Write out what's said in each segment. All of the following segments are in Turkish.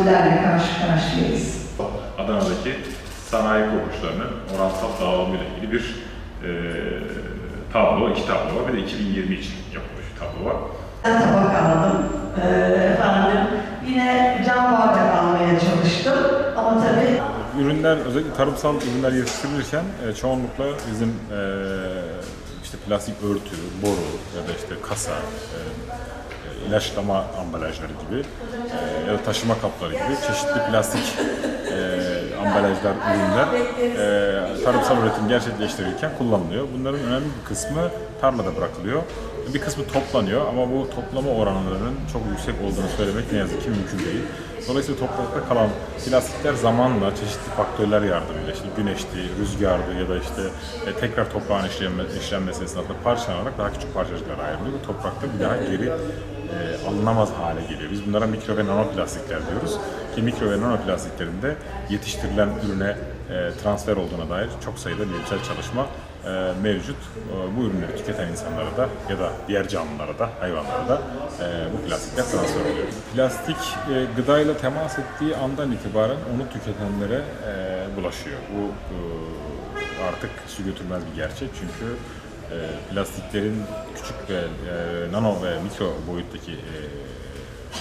mahsullerle karşı karşıyayız. Adana'daki sanayi kopuşlarının oransal dağılımıyla ilgili bir e, tablo, iki tablo var. Bir de 2020 için yapılmış bir tablo var. Ben tabak aldım. Ee, efendim yine cam bardak almaya çalıştım. Ama tabii Ürünler, özellikle tarımsal ürünler yetiştirilirken e, çoğunlukla bizim e, işte plastik örtü, boru ya da işte kasa, e, ilaçlama ambalajları gibi e, ya da taşıma kapları gibi çeşitli plastik e, ambalajlar, ürünler e, tarımsal üretim gerçekleştirirken kullanılıyor. Bunların önemli bir kısmı tarlada bırakılıyor. Bir kısmı toplanıyor ama bu toplama oranlarının çok yüksek olduğunu söylemek ne yazık ki mümkün değil. Dolayısıyla toprakta kalan plastikler zamanla çeşitli faktörler yardımıyla işte güneşti, rüzgardı ya da işte tekrar toprağın işlenme, işlenmesi esnasında parçalanarak daha küçük parçacıklara ayrılıyor ve toprakta bir daha geri e, alınamaz hale geliyor. Biz bunlara mikro ve nanoplastikler diyoruz. Ki mikro ve nanoplastiklerin de yetiştirilen ürüne e, transfer olduğuna dair çok sayıda bilimsel çalışma e, mevcut. E, bu ürünleri tüketen insanlara da ya da diğer canlılara da, hayvanlara da bu plastikler transfer oluyor. Plastik e, gıdayla temas ettiği andan itibaren onu tüketenlere bulaşıyor. Bu artık su götürmez bir gerçek çünkü e, plastiklerin küçük ve e, nano ve mikro boyuttaki e,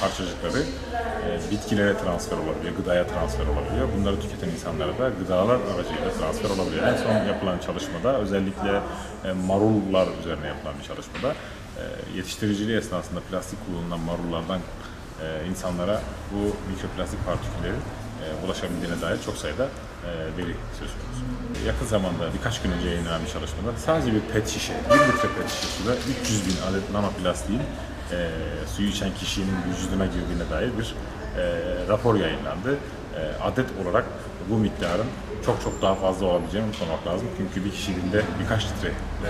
parçacıkları e, bitkilere transfer olabiliyor, gıdaya transfer olabiliyor. Bunları tüketen insanlara da gıdalar aracıyla transfer olabiliyor. En son yapılan çalışmada özellikle e, marullar üzerine yapılan bir çalışmada e, yetiştiriciliği esnasında plastik kullanılan marullardan e, insanlara bu mikroplastik partiküllerin ulaşabildiğine dair çok sayıda e, veri söz konusu. Yakın zamanda birkaç gün önce yayınlanan bir çalışmada sadece bir pet şişe, 1 litre pet şişe suda 300 bin adet nanoplastiğin e, suyu içen kişinin vücuduna girdiğine dair bir e, rapor yayınlandı. E, adet olarak bu miktarın çok çok daha fazla olabileceğini unutmamak lazım. Çünkü bir kişi günde birkaç litre, e,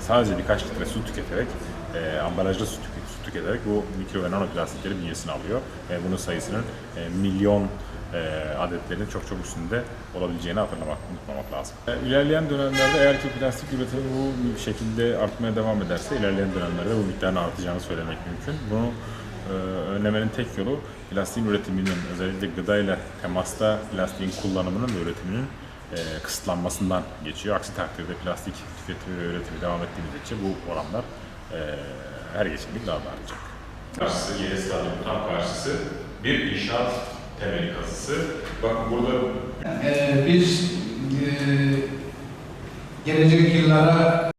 sadece birkaç litre su tüketerek, e, ambalajlı su, tüke- su tüketerek bu mikro ve nanoplastikleri bünyesine alıyor. E, bunun sayısının e, milyon e, adetlerin çok çok üstünde olabileceğini hatırlamak, unutmamak lazım. E, ilerleyen dönemlerde eğer ki plastik üretimi bu şekilde artmaya devam ederse ilerleyen dönemlerde bu miktarın artacağını söylemek mümkün. Bunu e, önlemenin tek yolu plastiğin üretiminin özellikle gıdayla temasta plastiğin kullanımının ve üretiminin e, kısıtlanmasından geçiyor. Aksi takdirde plastik tüketimi ve üretimi devam ettiği müddetçe bu oranlar e, her geçen gün daha da artacak. Karşısı, yeni tam karşısı bir inşaat temeli kazısı. Bakın burada Ee, biz e, gelecek yıllara